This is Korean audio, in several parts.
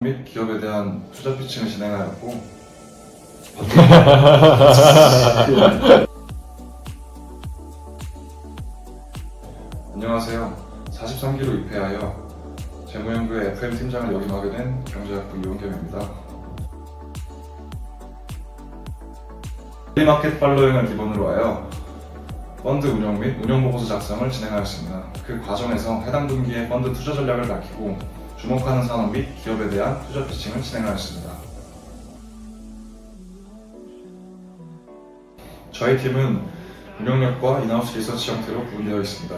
및 기업에 대한 투자 피칭을 진행하였고 안녕하세요. 43기로 입회하여 재무연구의 FM 팀장을 역임하게 된 경제학부 이원겸입니다. 플리마켓 팔로잉을 기본으로 하여 펀드 운영 및 운영 보고서 작성을 진행하였습니다. 그 과정에서 해당 분기의 펀드 투자 전략을 밝히고 주목하는 산업 및 기업에 대한 투자 피칭을 진행하였습니다. 저희 팀은 운영력과 인하우스 리서치 형태로 구분되어 있습니다.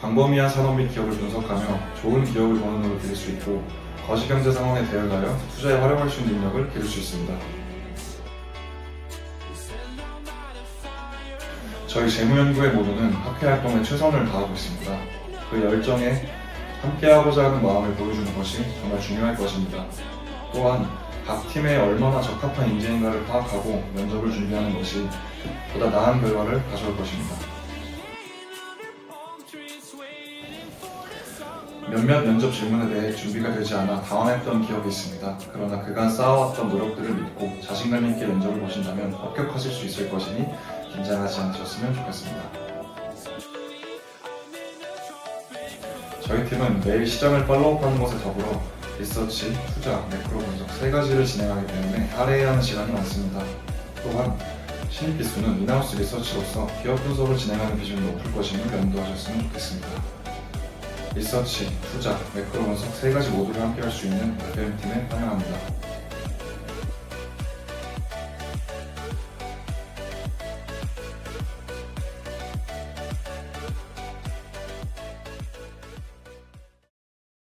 광범위한 산업 및 기업을 분석하며 좋은 기업을 원론으로 기를 수 있고 거시경제 상황에 대응하여 투자에 활용할 수 있는 능력을 기를 수 있습니다. 저희 재무연구의 모두는 학회 활동에 최선을 다하고 있습니다. 그 열정에 함께하고자 하는 마음을 보여주는 것이 정말 중요할 것입니다. 또한 각 팀에 얼마나 적합한 인재인가를 파악하고 면접을 준비하는 것이 보다 나은 결과를 가져올 것입니다. 몇몇 면접 질문에 대해 준비가 되지 않아 당황했던 기억이 있습니다. 그러나 그간 쌓아왔던 노력들을 믿고 자신감 있게 면접을 보신다면 합격하실 수 있을 것이니 긴장하지 않으셨으면 좋겠습니다. 저희 팀은 매일 시장을 팔로우하는 것에 더불어 리서치, 투자, 매크로 분석 세 가지를 진행하기 때문에 할애해야 하는 시간이 많습니다. 또한 신입 기수는 인하우스 리서치로서 기업 분석을 진행하는 비중이 높을 것임을 염두하셨으면 좋겠습니다. 리서치, 투자, 매크로 분석 세 가지 모두를 함께 할 수 있는 FM팀에 환영합니다.